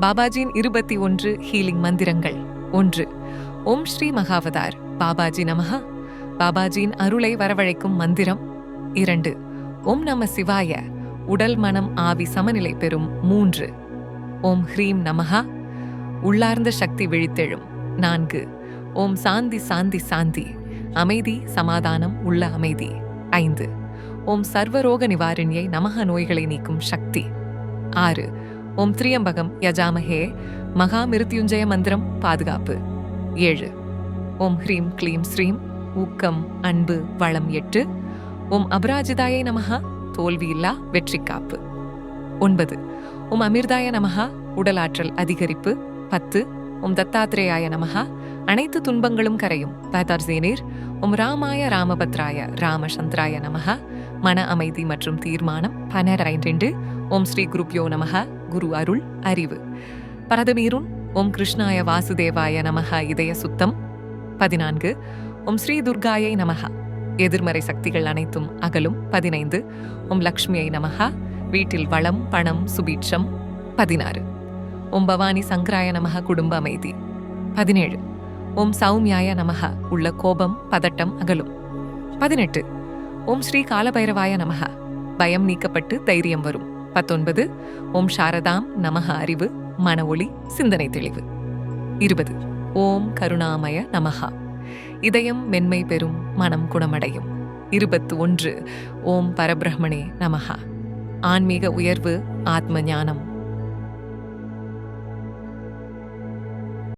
பாபாஜியின் இருபத்தி ஒன்று ஹீலிங் மந்திரங்கள். ஒன்று. ஓம் ஸ்ரீ மகாவதார். பாபாஜி நமஹா. பாபாஜியின் அருளை வரவழைக்கும் மந்திரம். இரண்டு. ஓம் நம சிவாய. உடல் மனம் ஆவி சமநிலை பெறும். மூன்று. ஓம் ஹ்ரீம் நமஹா. உள்ளார்ந்த சக்தி விழித்தெழும். நான்கு. ஓம் சாந்தி சாந்தி சாந்தி. அமைதி சமாதானம் உள்ள அமைதி. ஐந்து. ஓம் சர்வரோக நிவாரணியை நமக நோய்களை நீக்கும் சக்தி. ஆறு. ஓம் திரியம்பகம் யஜாமஹே. மகாமிருத்யுஞ்சய மந்திரம் பாதுகாப்பு. ஏழு. ஓம் ஹ்ரீம் க்ளீம் ஸ்ரீம். ஊக்கம் அன்பு வளம் எட்டு. ஓம் அபராஜிதாயை நமஹா. தோல்வியில்லா வெற்றி காப்பு ஒன்பது. ஓம் அமிர்தாய நமஹா. உடலாற்றல் அதிகரிப்பு. பத்து. ஓம் தத்தாத்ரேயாய நமஹா. அனைத்து துன்பங்களும் கரையும். பேதார் பேதார்சேனீர் ஓம் ராமாய ராமபத்ராய ராமசந்திராய நமஹா. மன அமைதி மற்றும் தீர்மானம் பன்னிரண்டு ஓம் ஸ்ரீ குருப்யோ நமக குரு அருள் அறிவு. பரதமீருன் ஓம் கிருஷ்ணாய வாசுதேவாய நமக இதய சுத்தம். பதினான்கு. ஓம் ஸ்ரீ துர்காயை நமக எதிர்மறை சக்திகள் அனைத்தும் அகலும். பதினைந்து. ஓம் லக்ஷ்மியை நமக வீட்டில் வளம் பணம் சுபீட்சம். பதினாறு. ஓம் பவானி சங்கராய நமக குடும்ப அமைதி. பதினேழு. ஓம் சௌமியாய நமக உள்ள கோபம் பதட்டம் அகலும். பதினெட்டு. ஓம் ஸ்ரீ காலபைரவாய நமஹ. பயம் நீக்கப்பட்டு தைரியம் வரும். பத்தொன்பது ஓம் சாரதாம் நமக அறிவு மன ஒளி சிந்தனை தெளிவு. இருபது ஓம் கருணாமய நமகா இதயம் மென்மை பெறும் மனம் குணமடையும். இருபத்து ஒன்று ஓம் பரபிரஹ்மணே நமகா ஆன்மீக உயர்வு ஆத்ம ஞானம்